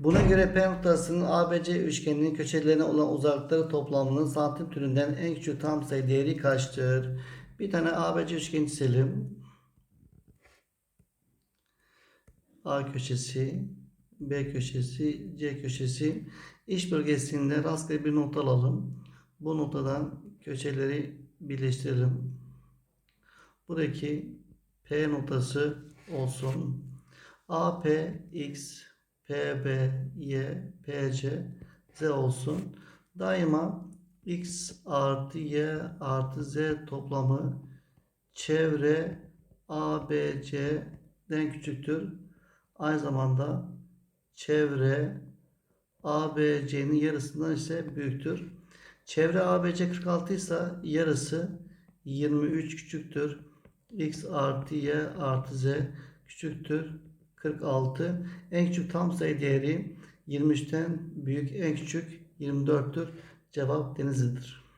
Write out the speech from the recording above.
Buna göre P noktasının ABC üçgeninin köşelerine olan uzaklıkları toplamının santim türünden en küçük tam sayı değeri kaçtır? Bir tane ABC üçgeni çizelim. A köşesi, B köşesi, C köşesi. İç bölgesinde rastgele bir nokta alalım. Bu noktadan köşeleri birleştirelim. Buradaki P noktası olsun. AP, X, PB, Y, PC, Z olsun. Daima X artı Y artı Z toplamı çevre ABC'den küçüktür. Aynı zamanda çevre ABC'nin yarısından ise büyüktür. Çevre ABC 46 ise yarısı 23 küçüktür. X artı Y artı Z küçüktür. 46. En küçük tam sayı değeri 23'ten büyük en küçük 24'tür. Cevap Denizli'dir.